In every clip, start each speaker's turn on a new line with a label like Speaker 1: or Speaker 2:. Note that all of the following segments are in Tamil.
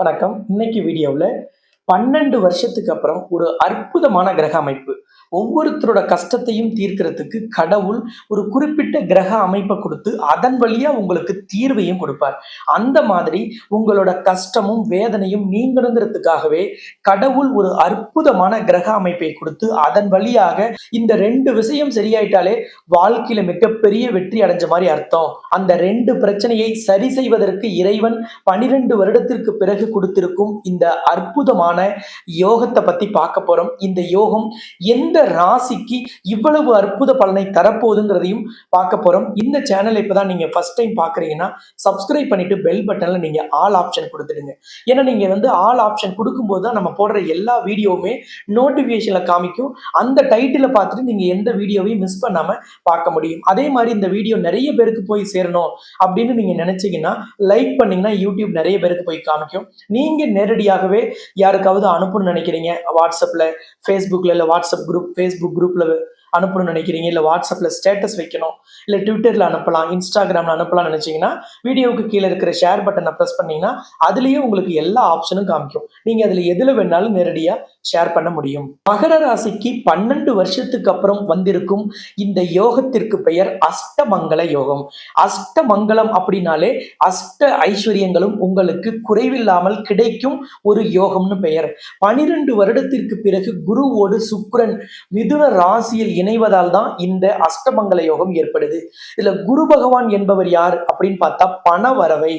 Speaker 1: வணக்கம். இன்னைக்கு வீடியோவில் பன்னெண்டு வருஷத்துக்கு அப்புறம் ஒரு அற்புதமான கிரக அமைப்பு ஒவ்வொருத்தரோட கஷ்டத்தையும் தீர்க்கிறதுக்கு கடவுள் ஒரு குறிப்பிட்ட கிரக அமைப்பை கொடுத்து அதன் வழியா உங்களுக்கு தீர்வையும் கொடுப்பார். அந்த மாதிரி உங்களோட கஷ்டமும் வேதனையும் நீங்கணுங்கிறதுக்காகவே கடவுள் ஒரு அற்புதமான கிரக அமைப்பை கொடுத்து அதன் வழியாக இந்த ரெண்டு விஷயம் சரியாயிட்டாலே வாழ்க்கையில மிகப்பெரிய வெற்றி அடைஞ்ச மாதிரி அர்த்தம். அந்த ரெண்டு பிரச்சனையை சரி செய்வதற்கு இறைவன் பனிரெண்டு வருடத்திற்கு பிறகு கொடுத்திருக்கும் இந்த அற்புதமான யோகத்தை பத்தி பார்க்க போறோம். இந்த யோகம் எந்த ராசிக்கு இவ்வளவு அற்புத பலனை தரப்போகுதுங்கிறதையும் பார்க்க போகிறோம் இந்த சேனலை இப்பதான் நீங்கள் ஃபஸ்ட் டைம் பார்க்குறீங்கன்னா சப்ஸ்கிரைப் பண்ணிட்டு பெல் பட்டனில் நீங்கள் ஆல் ஆப்ஷன் கொடுத்துடுங்க. ஏன்னா நீங்கள் வந்து ஆல் ஆப்ஷன் கொடுக்கும்போது தான் நம்ம போடுற எல்லா வீடியோவுமே நோட்டிஃபிகேஷனில் காமிக்கும். அந்த டைட்டிலை பார்த்துட்டு நீங்கள் எந்த வீடியோவையும் மிஸ் பண்ணாம பார்க்க முடியும். அதே மாதிரி இந்த வீடியோ நிறைய பேருக்கு போய் சேரணும் அப்படின்னு நீங்க நினைச்சீங்கன்னா லைக் பண்ணீங்கன்னா யூடியூப் நிறைய பேருக்கு போய் காமிக்கும். நீங்கள் நேரடியாகவே யாருக்காவது அனுப்பணும்னு நினைக்கிறீங்க வாட்ஸ்அப்ல ஃபேஸ்புக்கில் இல்லை வாட்ஸ்அப் குரூப் ஃபேஸ்புக் குரூப்ல அனுப்பணும்னு நினைக்கிறீங்க இல்லை வாட்ஸ்அப்பில் ஸ்டேட்டஸ் வைக்கணும் இல்லை ட்விட்டரில் அனுப்பலாம் இன்ஸ்டாகிராமில் அனுப்பலாம்னு நினச்சிங்கன்னா வீடியோவுக்கு கீழே இருக்கிற ஷேர் பட்டனை ப்ரெஸ் பண்ணீங்கன்னா அதுலேயே உங்களுக்கு எல்லா ஆப்ஷனும் காமிக்கும். நீங்கள் அதில் எதில் வேணாலும் நேரடியாக ஷேர் பண்ண முடியும். மகர ராசிக்கு பன்னெண்டு வருஷத்துக்கு அப்புறம் வந்திருக்கும் இந்த யோகத்திற்கு பெயர் அஷ்டமங்கல யோகம். அஷ்டமங்கலம் அப்படின்னாலே அஷ்ட ஐஸ்வர்யங்களும் உங்களுக்கு குறைவில்லாமல் கிடைக்கும் ஒரு யோகம்னு பெயர். பனிரெண்டு வருடத்திற்கு பிறகு குருவோடு சுக்ரன் மிதுன ராசியில் இணைவதால் தான் இந்த அஷ்டமங்கல யோகம் ஏற்படுது. இதுல குரு பகவான் என்பவர் யார் அப்படின்னு பார்த்தா பண வரவை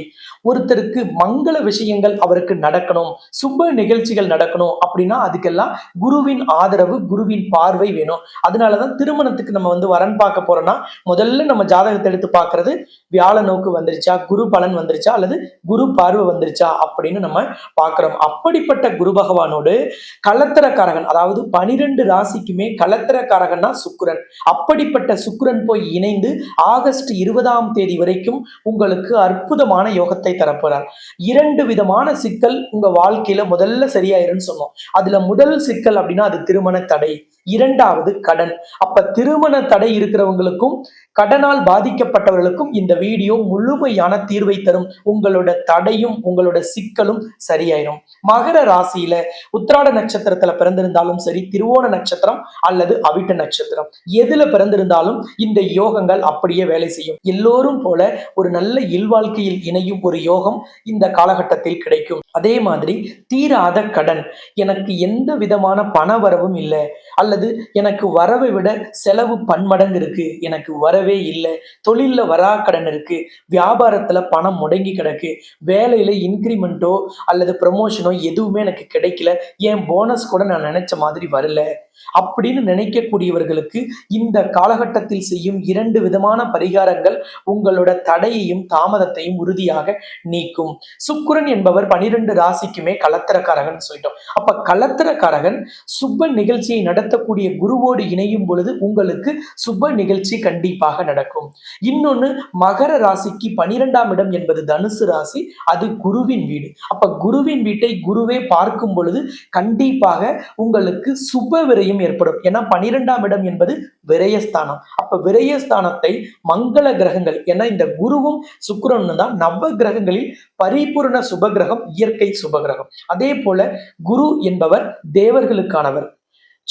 Speaker 1: ஒருத்தருக்கு மங்கள விஷயங்கள் அவருக்கு நடக்கணும். சுப நிகழ்ச்சிகள் நடக்கணும் அப்படின்னா அதுக்கெல்லாம் குருவின் ஆதரவு குருவின் பார்வை வேணும். அதனாலதான் திருமணத்துக்கு நம்ம வந்து வரன் பார்க்க போறோம்னா முதல்ல நம்ம ஜாதகத்தை எடுத்து பார்க்கிறது வியாழ நோக்கு வந்துருச்சா குரு பலன் வந்துருச்சா அல்லது குரு பார்வை வந்துருச்சா அப்படின்னு நம்ம பார்க்கிறோம். அப்படிப்பட்ட குரு பகவானோடு கலத்தரக்காரகன் அதாவது பனிரெண்டு ராசிக்குமே கலத்தரக்காரகன்னா சுக்கிரன். அப்படிப்பட்ட சுக்கிரன் போய் இணைந்து ஆகஸ்ட் இருபதாம் தேதி வரைக்கும் உங்களுக்கு அற்புதமான யோகத்தை தரப்போறார். இரண்டு விதமான சிக்கல் உங்க வாழ்க்கையில முதல்ல சரியாயிருன்னு சொன்னோம். அதுல முதல் சிக்கல் அப்படின்னா அது திருமண தடை. இரண்டாவது கடன். அப்ப திருமண தடை இருக்கிறவங்களுக்கும் கடனால் பாதிக்கப்பட்டவர்களுக்கும் இந்த வீடியோ முழுமையான தீர்வை தரும். உங்களோட தடையும் உங்களோட சிக்கலும் சரியாயிரும். மகர ராசியில உத்திராட நட்சத்திரத்துல பிறந்திருந்தாலும் சரி திருவோண நட்சத்திரம் அல்லது அவிட்ட நட்சத்திரம். எதுல பிறந்திருந்தாலும் இந்த யோகங்கள் அப்படியே வேலை செய்யும். எல்லோரும் போல ஒரு நல்ல இல்வாழ்க்கையில் இணையும் ஒரு யோகம் இந்த காலகட்டத்தில் கிடைக்கும். அதே மாதிரி தீராத கடன். எனக்கு எந்த விதமான பண வரவும் இல்லை. அல்லது எனக்கு வரவை விட செலவு பன்மடங்கு இருக்கு. எனக்கு வரவே இல்லை. தொழிலில் வரா கடன் இருக்கு. வியாபாரத்தில் பணம் முடங்கி கிடக்கு. வேலையில இன்க்ரிமெண்ட்டோ அல்லது ப்ரமோஷனோ எதுவுமே எனக்கு கிடைக்கல. என் போனஸ் கூட நான் நினைச்ச மாதிரி வரல. அப்படின்னு நினைக்கக்கூடியவர்களுக்கு இந்த காலகட்டத்தில் செய்யும் இரண்டு விதமான பரிகாரங்கள் உங்களோட தடையையும் தாமதத்தையும் உறுதியாக நீக்கும். சுக்குரன் என்பவர் பனிரெண்டு ராசிக்குமே கலத்திரக்காரகன் சொல்லிட்டோம். அப்ப கலத்திரக்காரகன் சுப நிகழ்ச்சியை நடத்தக்கூடிய குருவோடு இணையும் பொழுது உங்களுக்கு சுப நிகழ்ச்சி கண்டிப்பாக நடக்கும். இன்னொன்னு மகர ராசிக்கு பனிரெண்டாம் இடம் என்பது தனுசு ராசி அது குருவின் வீடு. அப்ப குருவின் வீட்டை குருவே பார்க்கும் பொழுது கண்டிப்பாக உங்களுக்கு சுப விரயம் ஏற்படும். ஏன்னா பனிரெண்டாம் இடம் என்பது விரயஸ்தானம். அப்ப விரயஸ்தானத்தை மங்கள கிரகங்கள் ஏன்னா இந்த குருவும் சுக்கிரனும் தான் நவ கிரகங்களில் பரிபூர்ண சுப கிரகம் இயற்கை சுபகிரகம் அதே போல குரு என்பவர் தேவர்களுக்கானவர்.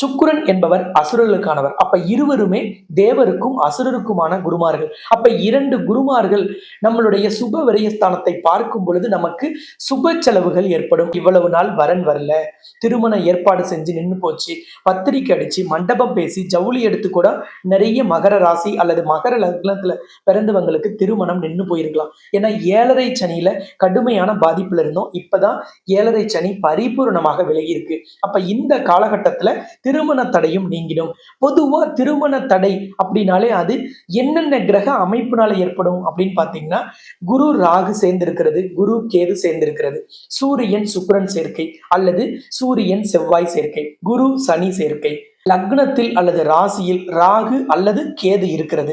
Speaker 1: சுக்குரன் என்பவர் அசுரர்களுக்கானவர். அப்ப இருவருமே தேவருக்கும் அசுரருக்குமான குருமார்கள். அப்ப இரண்டு குருமார்கள் நம்மளுடைய சுப விரயஸ்தானத்தை பார்க்கும் பொழுது நமக்கு சுப செலவுகள் ஏற்படும். இவ்வளவு நாள் வரன் வரல. திருமண ஏற்பாடு செஞ்சு நின்று போச்சு. பத்திரிக்கை அடிச்சு மண்டபம் பேசி ஜவுளி எடுத்து கூட நிறைய மகர ராசி அல்லது மகர லக்னத்துல பிறந்தவங்களுக்கு திருமணம் நின்று போயிருக்கலாம். ஏன்னா ஏழரை சனியில கடுமையான பாதிப்புல இருந்தோம். இப்பதான் ஏழரை சனி பரிபூர்ணமாக விலகி இருக்கு. அப்ப இந்த காலகட்டத்துல திருமண தடையும் நீங்கிடும். பொதுவா திருமண தடை அப்படின்னாலே அது என்னென்ன கிரக அமைப்புனால ஏற்படும் அப்படின்னு பார்த்தீங்கன்னா குரு ராகு சேர்ந்திருக்கிறது குரு கேது சேர்ந்திருக்கிறது சூரியன் சுக்ரன் சேர்க்கை அல்லது சூரியன் செவ்வாய் சேர்க்கை குரு சனி சேர்க்கை லக்னத்தில் அல்லது ராசியில் ராகு அல்லது கேது இருக்கிறது.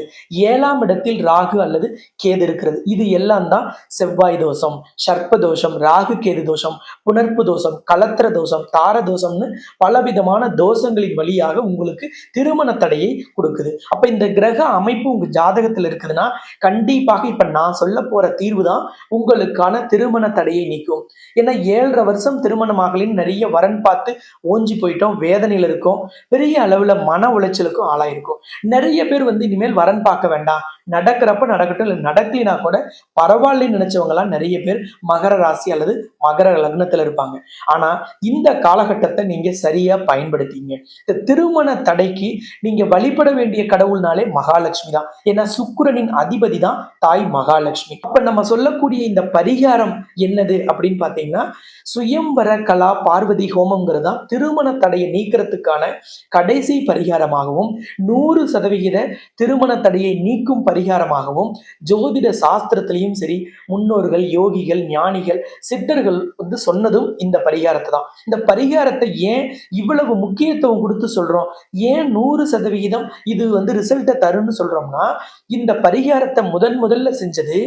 Speaker 1: ஏழாம் இடத்தில் ராகு அல்லது கேது இருக்கிறது. இது எல்லாம் தான் செவ்வாய் தோஷம் சர்ப்ப தோஷம் ராகு கேது தோஷம் புணர்ப்பு தோஷம் கலத்திர தோஷம் தார தோஷம்னு பலவிதமான தோஷங்களின் வழியாக உங்களுக்கு திருமண தடையை கொடுக்குது. அப்ப இந்த கிரக அமைப்பு உங்க ஜாதகத்தில் இருக்குதுன்னா கண்டிப்பாக இப்ப நான் சொல்ல போற தீர்வு தான் உங்களுக்கான திருமண தடையை நீக்கும். ஏன்னா ஏழரை வருஷம் திருமணமாகலின்னு நிறைய வரன் பார்த்து ஓஞ்சி போயிட்டோம் வேதனையில இருக்கோம். பெரிய அளவுல மன உளைச்சலுக்கும் ஆளாயிருக்கும். நிறைய பேர் வந்து இனிமேல் வரன் பார்க்க வேண்டாம். நடக்கிறப்ப நடக்கட்டும் இல்லை நடக்கலினா கூட பரவாயில்லன்னு நினைச்சவங்கலாம் நிறைய பேர் மகர ராசி அல்லது மகர லக்னத்துல இருப்பாங்க. ஆனா இந்த காலகட்டத்தை நீங்க சரியா பயன்படுத்திங்க. இந்த திருமண தடைக்கு நீங்க வழிபட வேண்டிய கடவுள்னாலே மகாலட்சுமி தான். ஏன்னா சுக்கிரனின் அதிபதி தான் தாய் மகாலட்சுமி. அப்ப நம்ம சொல்லக்கூடிய இந்த பரிகாரம் என்னது அப்படின்னு பாத்தீங்கன்னா சுயம்வர கலா பார்வதி ஹோமம்ங்கிறது தான் திருமண தடையை நீக்கிறதுக்கான கடைசி பரிகாரமாகவும் நூறு சதவிகித திருமண தடையை நீக்கும் பரிகாரமாகவும் ஜோதிட சாஸ்திரத்திலையும் சரி முன்னோர்கள் யோகிகள் ஞானிகள் சித்தர்கள் வந்து சொன்னதும் இந்த பரிகாரத்தை தான். இந்த பரிகாரத்தை ஏன் இவ்வளவு முக்கியத்துவம் கொடுத்து சொல்றோம்? ஏன் நூறு சதவிகிதம் இது வந்து ரிசல்ட்டை தரும்னு சொல்றோம்னா இந்த பரிகாரத்தை முதன் முதல்ல செஞ்சது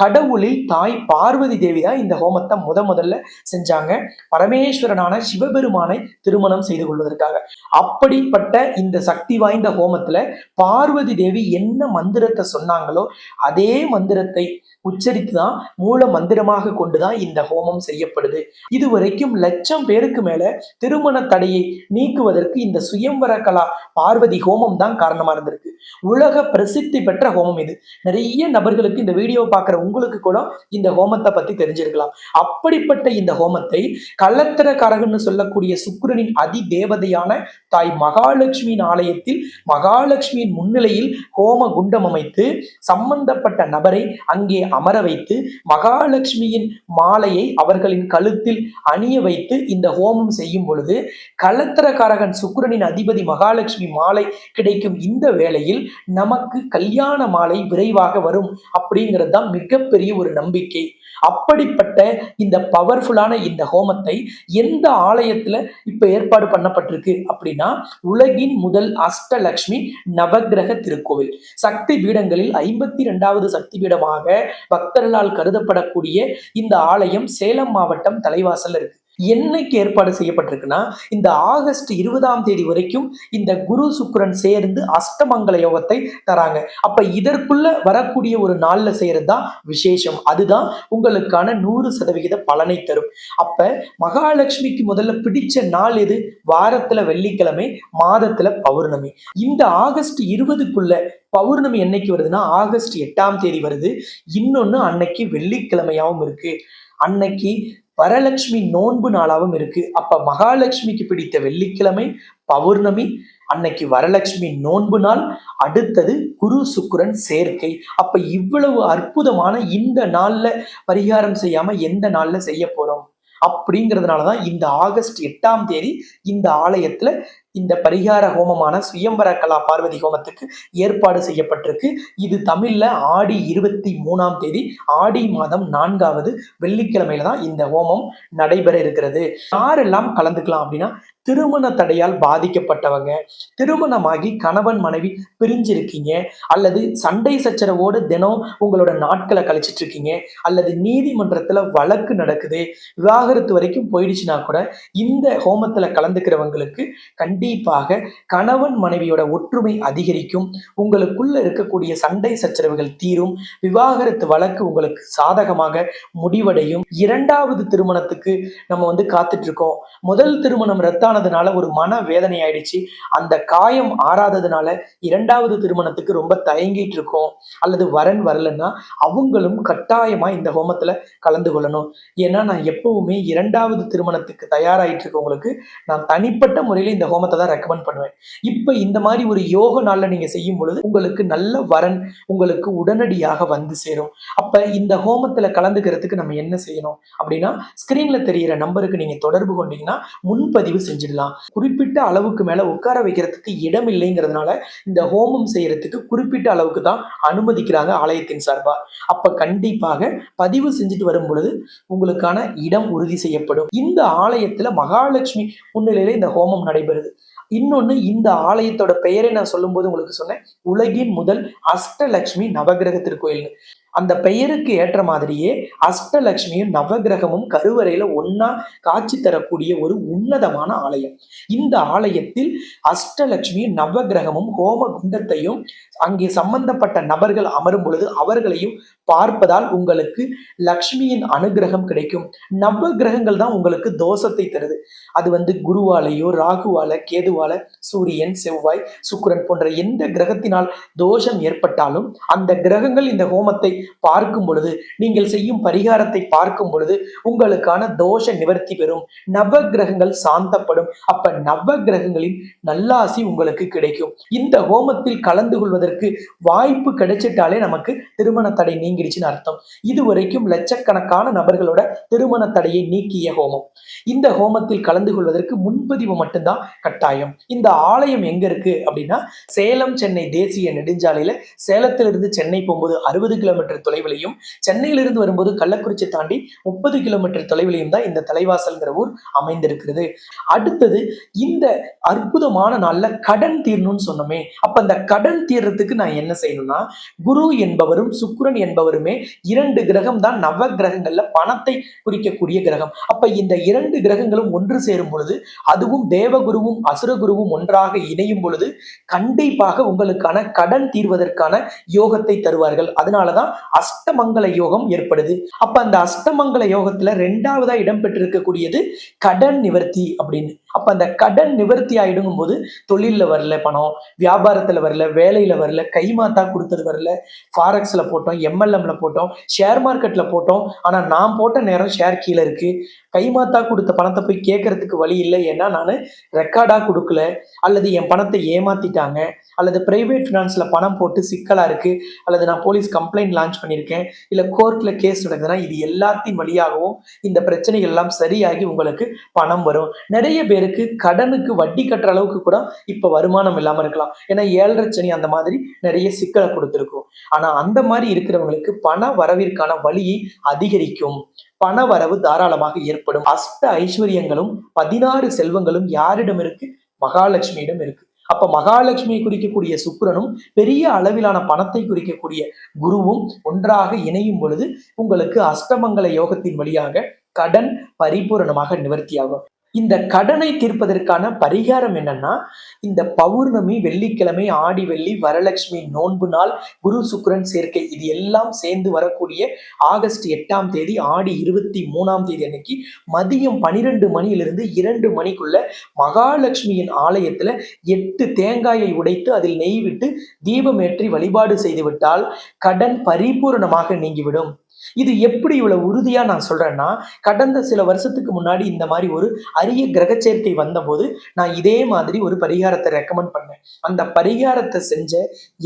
Speaker 1: கடவுளில் தாய் பார்வதி தேவி தான் இந்த ஹோமத்தை முத முதல்ல செஞ்சாங்க. பரமேஸ்வரனான சிவபெருமானை திருமணம் செய்து கொள்வதற்காக. அப்படிப்பட்ட இந்த சக்தி வாய்ந்த ஹோமத்துல பார்வதி தேவி என்ன மந்திரத்தை சொன்னாங்களோ அதே மந்திரத்தை உச்சரித்து தான் மூல மந்திரமாக கொண்டுதான் இந்த ஹோமம் செய்யப்படுது. இதுவரைக்கும் லட்சம் பேருக்கு மேல திருமண தடையை நீக்குவதற்கு இந்த சுயம்வர கலா பார்வதி ஹோமம் தான் காரணமா இருந்திருக்கு. உலக பிரசித்தி பெற்ற ஹோமம் இது. நிறைய நபர்களுக்கு இந்த வீடியோ பார்க்குற உங்களுக்கு கூட இந்த ஹோமத்தை பத்தி தெரிஞ்சிருக்கலாம். அப்படிப்பட்ட இந்த ஹோமத்தை கள்ளத்திரக்காரகன்னு சொல்லக்கூடிய சுக்கிரனின் அதி தேவதையான தாய் மகாலட்சுமியின் ஆலயத்தில் மகாலட்சுமியின் முன்னிலையில் ஹோம குண்டம் அமைத்து சம்பந்தப்பட்ட நபரை அங்கே அமர வைத்து மகாலட்சுமியின் மாலையை அவர்களின் கழுத்தில் அணிய வைத்து இந்த ஹோமம் செய்யும் பொழுது கலத்திரக்காரகன் சுக்கிரனின் அதிபதி மகாலட்சுமி மாலை கிடைக்கும் இந்த வேளையில் நமக்கு கல்யாண மாலை விரைவாக வரும் அப்படிங்கிறது தான் மிக மிகப்பெரிய ஒரு நம்பிக்கை. அப்படிப்பட்ட இந்த பவர்ஃபுல்லான இந்த ஹோமத்தை எந்த ஆலயத்துல இப்ப ஏற்பாடு பண்ணப்பட்டிருக்கு அப்படின்னா உலகின் முதல் அஷ்டலக்ஷ்மி நவக்கிரக திருக்கோவில். சக்தி பீடங்களில் ஐம்பத்தி ரெண்டாவது சக்தி பீடமாக பக்தர்களால் கருதப்படக்கூடிய இந்த ஆலயம் சேலம் மாவட்டம் தலைவாசல்ல இருக்கு. என்னைக்கு ஏற்பாடு செய்யப்பட்டிருக்குன்னா இந்த ஆகஸ்ட் இருபதாம் தேதி வரைக்கும் இந்த குரு சுக்கரன் சேர்ந்து அஷ்டமங்கல யோகத்தை தராங்க. அப்ப இதற்குள்ள வரக்கூடிய ஒரு நாள்ல செய்யறது தான் விசேஷம். அதுதான் உங்களுக்கான நூறு சதவிகித பலனை தரும். அப்ப மகாலட்சுமிக்கு முதல்ல பிடிச்ச நாள் எது? வாரத்துல வெள்ளிக்கிழமை மாதத்துல பௌர்ணமி. இந்த ஆகஸ்ட் இருபதுக்குள்ள பௌர்ணமி என்னைக்கு வருதுன்னா ஆகஸ்ட் எட்டாம் தேதி வருது. இன்னொன்னு அன்னைக்கு வெள்ளிக்கிழமையாவும் இருக்கு. அன்னைக்கு வரலட்சுமி நோன்பு நாளாகவும் இருக்கு. அப்ப மகாலட்சுமிக்கு பிடித்த வெள்ளிக்கிழமை பௌர்ணமி அன்னைக்கு வரலட்சுமி நோன்பு நாள் அடுத்தது குரு சுக்குரன் சேர்க்கை. அப்ப இவ்வளவு அற்புதமான இந்த நாள்ல பரிகாரம் செய்யாம எந்த நாள்ல செய்ய போறோம்? அப்படிங்கிறதுனால தான் இந்த ஆகஸ்ட் எட்டாம் தேதி இந்த ஆலயத்துல இந்த பரிகார ஹோமமான சுயம்பர கலா பார்வதி ஹோமத்துக்கு ஏற்பாடு செய்யப்பட்டிருக்கு. இது தமிழ்ல ஆடி இருபத்தி மூணாம் தேதி ஆடி மாதம் நான்காவது வெள்ளிக்கிழமையில தான் இந்த ஹோமம் நடைபெற இருக்கிறது. யாரெல்லாம் கலந்துக்கலாம் அப்படின்னா திருமண தடையால் பாதிக்கப்பட்டவங்க திருமணமாகி கணவன் மனைவி பிரிஞ்சிருக்கீங்க அல்லது சண்டை சச்சரவோடு தினம் உங்களோட நாட்களை கழிச்சிட்டு இருக்கீங்க அல்லது நீதிமன்றத்தில் வழக்கு நடக்குது விவாகரத்து வரைக்கும் போயிடுச்சுன்னா கூட இந்த ஹோமத்தில் கலந்துக்கிறவங்களுக்கு கண்டிப்பாக கணவன் மனைவியோட ஒற்றுமை அதிகரிக்கும். உங்களுக்குள்ள இருக்கக்கூடிய சண்டை சச்சரவுகள் தீரும். விவாகரத்து வழக்கு உங்களுக்கு சாதகமாக முடிவடையும். இரண்டாவது திருமணத்துக்கு நம்ம வந்து காத்துட்டு இருக்கோம் முதல் திருமணம் ஆனதுனால ஒரு மன வேதனை ஆயிடுச்சு அந்த காயம் ஆறாததுனால இரண்டாவது திருமணத்துக்கு ரொம்ப தயங்கிட்டு இருக்கோம் அல்லது வரன் வரலன்னா அவங்களும் கட்டாயமா இந்த ஹோமத்துல கலந்து கொள்ளணும். ஏன்னா நான் எப்பவுமே இரண்டாவது திருமணத்துக்கு தயாராயிட்டு இருக்கவங்களுக்கு நான் தனிப்பட்ட முறையில் இந்த ஹோமத்தை தான் ரெக்கமெண்ட் பண்ணுவேன். இப்போ இந்த மாதிரி ஒரு யோக நாளில் நீங்கள் செய்யும் பொழுது உங்களுக்கு நல்ல வரன் உங்களுக்கு உடனடியாக வந்து சேரும். அப்போ இந்த ஹோமத்தில் கலந்துக்கிறதுக்கு நம்ம என்ன செய்யணும்? அப்படின்னா ஸ்க்ரீனில் தெரியிற நம்பருக்கு நீங்கள் தொடர்பு கொண்டீங்கன்னா முன்பதிவு செஞ்சு செஞ்சிடலாம். குறிப்பிட்ட அளவுக்கு மேலே உட்கார வைக்கிறதுக்கு இடம் இல்லைங்கிறதுனால இந்த ஹோமம் செய்யறதுக்கு குறிப்பிட்ட அளவுக்கு தான் அனுமதிக்கிறாங்க ஆலயத்தின் சார்பாக அப்போ கண்டிப்பாக பதிவு செஞ்சுட்டு வரும் பொழுது உங்களுக்கான இடம் உறுதி செய்யப்படும். இந்த ஆலயத்தில் மகாலட்சுமி முன்னிலையில் இந்த ஹோமம் நடைபெறுது. இன்னொன்னு இந்த ஆலயத்தோட பெயரை நான் சொல்லும்போது உங்களுக்கு சொன்னேன். உலகின் முதல் அஷ்டலட்சுமி நவகிரக திருக்கோயில்னு அந்த பெயருக்கு ஏற்ற மாதிரியே அஷ்டலட்சுமியும் நவகிரகமும் கருவறையில ஒன்னா காட்சி தரக்கூடிய ஒரு உன்னதமான ஆலயம். இந்த ஆலயத்தில் அஷ்டலட்சுமியும் நவகிரகமும் ஹோம குண்டத்தையும் அங்கே சம்பந்தப்பட்ட நபர்கள் அமரும் பொழுது அவர்களையும் பார்ப்பதால் உங்களுக்கு லக்ஷ்மியின் அனுகிரகம் கிடைக்கும். நவ கிரகங்கள் தான் உங்களுக்கு தோஷத்தை தருது. அது வந்து குருவாலையோ ராகுவால கேதுவால சூரியன் செவ்வாய் சுக்கிரன் போன்ற எந்த கிரகத்தினால் தோஷம் ஏற்பட்டாலும் அந்த கிரகங்கள் இந்த ஹோமத்தை பார்க்கும் பொழுது நீங்கள் செய்யும் பரிகாரத்தை பார்க்கும் பொழுது உங்களுக்கான தோஷ நிவர்த்தி பெறும். நவ கிரகங்கள் சாந்தப்படும். அப்ப நவ கிரகங்களின் நல்லாசி உங்களுக்கு கிடைக்கும். இந்த ஹோமத்தில் கலந்து கொள்வதற்கு வாய்ப்பு கிடைச்சிட்டாலே நமக்கு திருமண தடை நீங்கிடுச்சுன்னு அர்த்தம். இதுவரைக்கும் லட்சக்கணக்கான நபர்களோட திருமண தடையை நீக்கிய ஹோமம். இந்த ஹோமத்தில் கலந்து கொள்வதற்கு முன்பதிவு மட்டும்தான் கட்டாயம். இந்த ஆலயம் எங்க இருக்கு அப்படின்னா சேலம் சென்னை தேசிய நெடுஞ்சாலையில சேலத்திலிருந்து சென்னை போகும்போது அறுபது கிலோமீட்டர் கிலோமீட்டர் தொலைவிலையும் சென்னையிலிருந்து வரும்போது கள்ளக்குறிச்சி தாண்டி முப்பது கிலோமீட்டர் தொலைவிலையும் தான் இந்த தலைவாசல்ங்கிற ஊர் அமைந்திருக்கிறது. அடுத்தது இந்த அற்புதமான நாள்ல கடன் தீரணும்னு சொன்னோமே அப்ப அந்த கடன் தீர்றதுக்கு நான் என்ன செய்யணும்னா குரு என்பவரும் சுக்கிரன் என்பவருமே இரண்டு கிரகம் தான் நவ கிரகங்கள்ல பணத்தை குறிக்கக்கூடிய கிரகம். அப்ப இந்த இரண்டு கிரகங்களும் ஒன்று சேரும் பொழுது அதுவும் தேவகுருவும் அசுரகுருவும் ஒன்றாக இணையும் பொழுது கண்டிப்பாக உங்களுக்கான கடன் தீர்வதற்கான யோகத்தை தருவார்கள். அதனாலதான் அஷ்டமங்கல யோகம் ஏற்படுது. அப்ப அந்த அஷ்டமங்கல யோகத்துல ரெண்டாவதா இடம்பெற்றிருக்கக்கூடியது கடன் நிவர்த்தி அப்படின்னு. அப்ப அந்த கடன் நிவர்த்தி ஆயிடுங்கும் போது தொழில்ல வரல பணம் வியாபாரத்துல வரல வேலையில வரல கைமாத்தா கொடுத்தது வரல ஃபாரக்ஸ்ல போட்டோம் எம்எல்எம்ல போட்டோம் ஷேர் மார்க்கெட்ல போட்டோம். ஆனா நான் போட்ட நேரம் ஷேர் கீழே இருக்கு. கைமாத்தா கொடுத்த பணத்தை போய் கேட்கறதுக்கு வழி இல்லை ஏன்னா நான் ரெக்கார்டாக கொடுக்கல. அல்லது என் பணத்தை ஏமாத்திட்டாங்க. அல்லது பிரைவேட் ஃபினான்ஸில் பணம் போட்டு சிக்கலாக இருக்குது அல்லது நான் போலீஸ் கம்ப்ளைண்ட் லான்ச் பண்ணியிருக்கேன். இல்லை கோர்ட்டில் கேஸ் நடக்குதுன்னா இது எல்லாத்தையும் வழியாகவும் இந்த பிரச்சனைகள் எல்லாம் சரியாகி உங்களுக்கு பணம் வரும். நிறைய பேருக்கு கடனுக்கு வட்டி கட்டுற அளவுக்கு கூட இப்போ வருமானம் இல்லாமல் இருக்கலாம். ஏன்னா ஏழரை சனி அந்த மாதிரி நிறைய சிக்கலை கொடுத்துருக்கும். ஆனால் அந்த மாதிரி இருக்கிறவங்களுக்கு பண வரவிற்கான வழியை அதிகரிக்கும். பண வரவு தாராளமாக ஏற்படும். அஷ்ட ஐஸ்வர்யங்களும் பதினாறு செல்வங்களும் யாரிடம் இருக்கு? மகாலட்சுமியிடம் இருக்கு. அப்ப மகாலட்சுமியை குறிக்கக்கூடிய சுக்கிரனும் பெரிய அளவிலான பணத்தை குறிக்கக்கூடிய குருவும் ஒன்றாக இணையும் பொழுது உங்களுக்கு அஷ்டமங்கல யோகத்தின் வழியாக கடன் பரிபூரணமாக நிவர்த்தியாகும். இந்த கடனை தீர்ப்பதற்கான பரிகாரம் என்னன்னா இந்த பௌர்ணமி வெள்ளிக்கிழமை ஆடி வெள்ளி வரலட்சுமி நோன்பு நாள் குரு சுக்கரன் சேர்க்கை இது எல்லாம் சேர்ந்து வரக்கூடிய ஆகஸ்ட் எட்டாம் தேதி ஆடி இருபத்தி மூணாம் தேதி அன்னைக்கு மதியம் பனிரெண்டு மணியிலிருந்து இரண்டு மணிக்குள்ள மகாலட்சுமியின் ஆலயத்துல எட்டு தேங்காயை உடைத்து அதில் நெய் விட்டு தீபமேற்றி வழிபாடு செய்துவிட்டால் கடன் பரிபூரணமாக நீங்கிவிடும். இது எப்படி இவ்வளவு உறுதியா நான் சொல்றேன்னா கடந்த சில வருஷத்துக்கு முன்னாடி இந்த மாதிரி ஒரு அரிய கிரக சேர்க்கை வந்தபோது நான் இதே மாதிரி ஒரு பரிகாரத்தை ரெக்கமெண்ட் பண்ணேன். அந்த பரிகாரத்தை செஞ்ச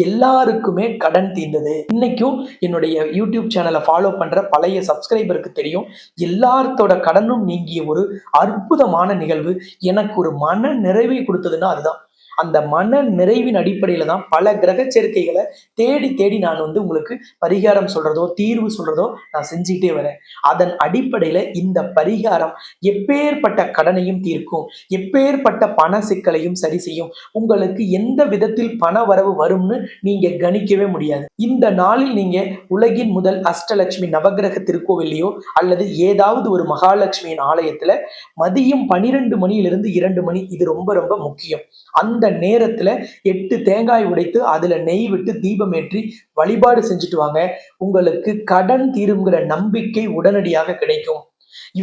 Speaker 1: எல்லாருக்குமே கடன் தீர்ந்தது. இன்னைக்கும் என்னுடைய யூடியூப் சேனலை ஃபாலோ பண்ற பழைய சப்ஸ்கிரைபருக்கு தெரியும். எல்லாத்தோட கடனும் நீங்கிய ஒரு அற்புதமான நிகழ்வு. எனக்கு ஒரு மன நிறைவை கொடுத்ததுன்னா அதுதான். அந்த மன நிறைவின் அடிப்படையில தான் பல கிரக சேர்க்கைகளை தேடி தேடி நான் வந்து உங்களுக்கு பரிகாரம் சொல்றதோ தீர்வு சொல்றதோ நான் செஞ்சுக்கிட்டே வரேன். அதன் அடிப்படையில இந்த பரிகாரம் எப்பேற்பட்ட கடனையும் தீர்க்கும் எப்பேற்பட்ட பண சிக்கலையும் சரி செய்யும் உங்களுக்கு எந்த விதத்தில் பண வரவு வரும்னு நீங்க கணிக்கவே முடியாது. இந்த நாளில் நீங்க உலகின் முதல் அஷ்டலட்சுமி நவகிரக திருக்கோவில்லையோ அல்லது ஏதாவது ஒரு மகாலட்சுமியின் ஆலயத்துல மதியம் பனிரெண்டு மணியிலிருந்து இரண்டு மணி இது ரொம்ப ரொம்ப முக்கியம். அந்த நேரத்துல எட்டு தேங்காய் உடைத்து அதுல நெய் விட்டு தீபம் ஏற்றி வழிபாடு செஞ்சுட்டு வாங்க. உங்களுக்கு கடன் தீருங்கிற நம்பிக்கை உடனடியாக கிடைக்கும்.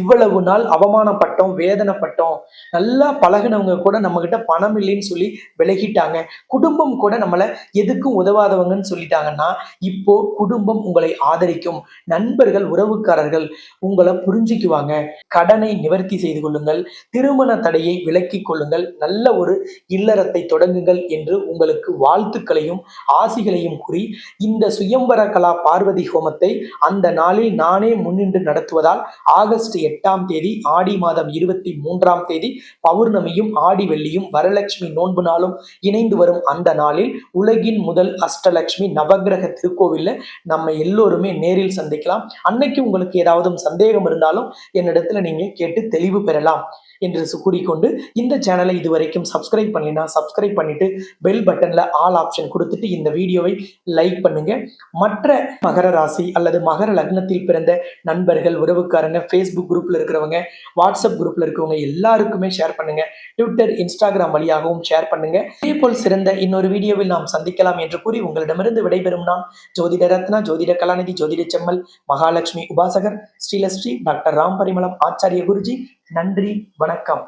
Speaker 1: இவ்வளவு நாள் அவமானப்பட்டோம் வேதனைப்பட்டோம். நல்லா பழகுனவங்க கூட நம்ம கிட்ட பணம் இல்லைன்னு சொல்லி விலகிட்டாங்க. குடும்பம் கூட நம்மளை எதுக்கும் உதவாதவங்கன்னு சொல்லிட்டாங்கன்னா இப்போ குடும்பம் உங்களை ஆதரிக்கும். நண்பர்கள் உறவுக்காரர்கள் உங்களை புரிஞ்சுக்குவாங்க. கடனை நிவர்த்தி செய்து கொள்ளுங்கள். திருமண தடையை விலக்கிக் கொள்ளுங்கள். நல்ல ஒரு இல்லறத்தை தொடங்குங்கள் என்று உங்களுக்கு வாழ்த்துக்களையும் ஆசிகளையும் கூறி இந்த சுயம்பர கலா பார்வதி ஹோமத்தை அந்த நாளில் நானே முன்னின்று நடத்துவதால் ஆகஸ்ட் ஆகஸ்ட் எட்டாம் தேதி ஆடி மாதம் இருபத்தி மூன்றாம் தேதி பௌர்ணமியும் ஆடி வெள்ளியும் வரலட்சுமி நோன்பு நாளும் இணைந்து வரும் அந்த நாளில் உலகின் முதல் அஷ்டலட்சுமி நவக்கிரக திருக்கோவில்ல நம்ம எல்லோருமே நேரில் சந்திக்கலாம். அன்னைக்கு உங்களுக்கு ஏதாவது சந்தேகம் இருந்தாலும் என்னிடத்துல நீங்க கேட்டு தெளிவு பெறலாம் என்று கூறிக்கொண்டு இந்த சேனலை இதுவரைக்கும் சப்ஸ்கிரைப் பண்ணலைன்னா சப்ஸ்கிரைப் பண்ணிட்டு பெல் பட்டன்ல ஆல் ஆப்ஷன் கொடுத்துட்டு இந்த வீடியோவை லைக் பண்ணுங்க. மற்ற மகர ராசி அல்லது மகர லக்னத்தில் பிறந்த நண்பர்கள் உறவுக்காரங்க ஃபேஸ்புக் குரூப்பில் இருக்கிறவங்க வாட்ஸ்அப் குரூப்பில் இருக்கவங்க எல்லாருக்குமே ஷேர் பண்ணுங்க. ட்விட்டர் இன்ஸ்டாகிராம் வழியாகவும் ஷேர் பண்ணுங்க. இதே போல் சிறந்த இன்னொரு வீடியோவில் நாம் சந்திக்கலாம் என்று கூறி உங்களிடமிருந்து விடைபெறும் நான் ஜோதிட ரத்னா ஜோதிட கலாநிதி ஜோதிட செம்மல் மகாலட்சுமி உபாசகர் ஸ்ரீலஸ்ரீ டாக்டர் ராம் பரிமளம் ஆச்சாரிய குருஜி. நன்றி வணக்கம்.